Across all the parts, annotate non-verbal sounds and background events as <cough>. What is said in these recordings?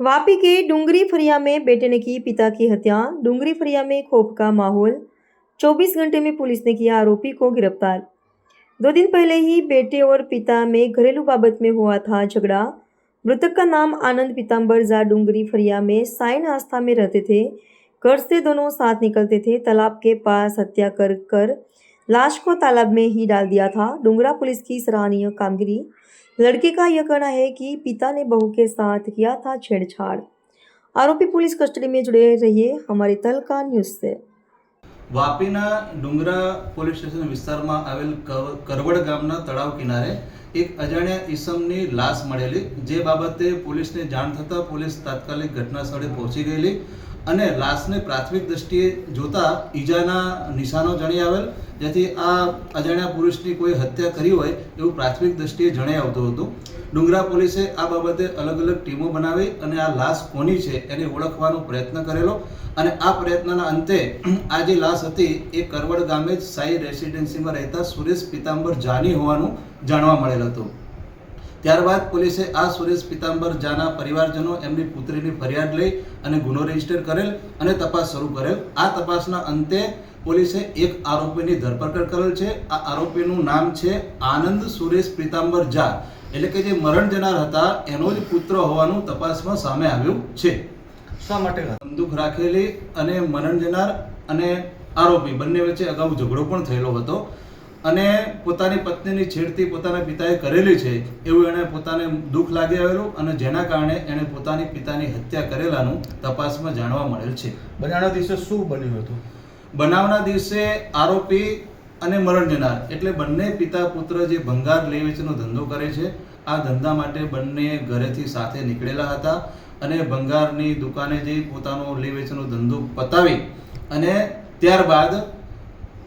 वापी के डूंगरी फरिया में बेटे ने की पिता की हत्या। डूंगरी फरिया में खौफ का माहौल। 24 घंटे में पुलिस ने किया आरोपी को गिरफ़्तार। दो दिन पहले ही बेटे और पिता में घरेलू बाबत में हुआ था झगड़ा। मृतक का नाम आनंद पीताम्बर जा डूंगरी फरिया में साइन आस्था में रहते थे। घर से दोनों साथ निकलते थे। तालाब के पास हत्या कर कर लाश को तालाब में ही डाल दिया था डूंगरा पुलिस की सराहनीय कामगिरी लड़के का यह कहना है कि पिता ने बहू के साथ किया था छेड़छाड़ आरोपी पुलिस कस्टडी में जुड़े रहिए हमारी तलका न्यूज़ से વાપીના ડુંગરા પોલીસ સ્ટેશન વિસ્તારમાં આવેલ કવ- કરવડ ગામના તળાવ કિનારે એક અજાણ્યા ઈસમની લાશ મળેલી જે બાબતે પોલીસને જાણ થતાં પોલીસ તાત્કાલિક ઘટના સ્થળે પહોંચી ગયેલી અને લાશને પ્રાથમિક દ્રષ્ટિએ જોતા ઈજાના નિશાનો જણી આવેલ, જેથી આ અજાણ્યા પુરુષની કોઈ હત્યા કરી હોય એવું પ્રાથમિક દ્રષ્ટિએ જણાઈ આવતું હતું. ડુંગરા પોલીસે આ બાબતે અલગ અલગ ટીમો બનાવી અને આ લાશ કોની છે એને ઓળખવાનો પ્રયત્ન કરેલો અને આ પ્રયત્નના અંતે <clears throat> આ જે લાશ હતી એ કરવડ ગામે જ સાઈ રેસિડેન્સીમાં રહેતા સુરેશ પિતાંબર જાની હોવાનું જાણવા મળેલ હતું. ત્યારબાદ પોલીસે આ સુરેશ પિતાંબર જાના પરિવારજનો એમની પુત્રીની ફરિયાદ લઈ અને ગુનો રજિસ્ટર કરેલ અને તપાસ શરૂ કરેલ. આ તપાસના અંતે પોલીસે એક આરોપીની ધરપકડ કરેલ છે. આ આરોપીનું નામ છે આનંદ સુરેશ પિતાંબર જા એટલે કે જે મરણ જનાર હતા એનો જ પુત્ર હોવાનું તપાસમાં સામે આવ્યું છે. શા માટે બંદૂક રાખેલી અને મરણ જનાર અને આરોપી બંને વચ્ચે અગાઉ ઝઘડો પણ થયેલો હતો. અને પોતાની પત્નીની છેડતી પોતાના પિતાએ કરેલી છે એવું એણે પોતાને દુઃખ લાગી આવેલું અને જેના કારણે એણે પોતાની પિતાની હત્યા કરેલાનું તપાસમાં જાણવા મળેલ છે. બનાવના દિવસે શું બન્યું હતું? બનાવના દિવસે આરોપી અને મરણ જનાર એટલે બંને પિતા પુત્ર જે ભંગાર લે વેચનો ધંધો કરે છે આ ધંધા માટે બંને ઘરેથી સાથે નીકળેલા હતા અને ભંગારની દુકાને જઈ પોતાનો લે વેચનો ધંધો પતાવી અને ત્યારબાદ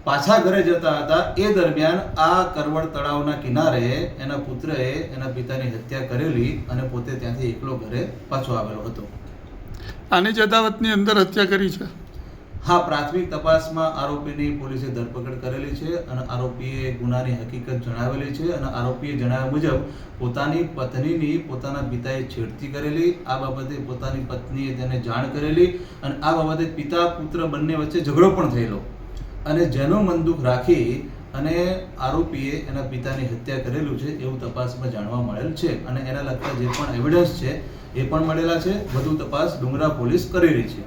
પાછા ઘરે જતા હતા. એ દરમિયાન આ કરવડ તળાવના કિનારે એના પુત્રએ એના પિતાની હત્યા કરેલી અને પોતે ત્યાંથી એકલો ઘરે પાછો આવેલો હતો. આની જદાવતની અંદર હત્યા કરી છે? હા પ્રાથમિક તપાસમાં આરોપીની પોલીસે ધરપકડ કરેલી છે અને આરોપીએ ગુનાની હકીકત જણાવેલી છે અને આરોપીએ જણાવ્યા મુજબ પોતાની પત્નીની પોતાના પિતાએ છેડતી કરેલી આ બાબતે પોતાની પત્નીએ તેને જાણ કરેલી અને આ બાબતે પિતા પુત્ર બંને વચ્ચે ઝઘડો પણ થયેલો. અને જેનો મનદુખ રાખી અને આરોપીએ એના પિતાની હત્યા કરેલું છે એવું તપાસમાં જાણવા મળેલ છે. અને એના લગતા જે પણ એવિડન્સ છે એ પણ મળેલા છે. વધુ તપાસ ડુંગરા પોલીસ કરી રહી છે.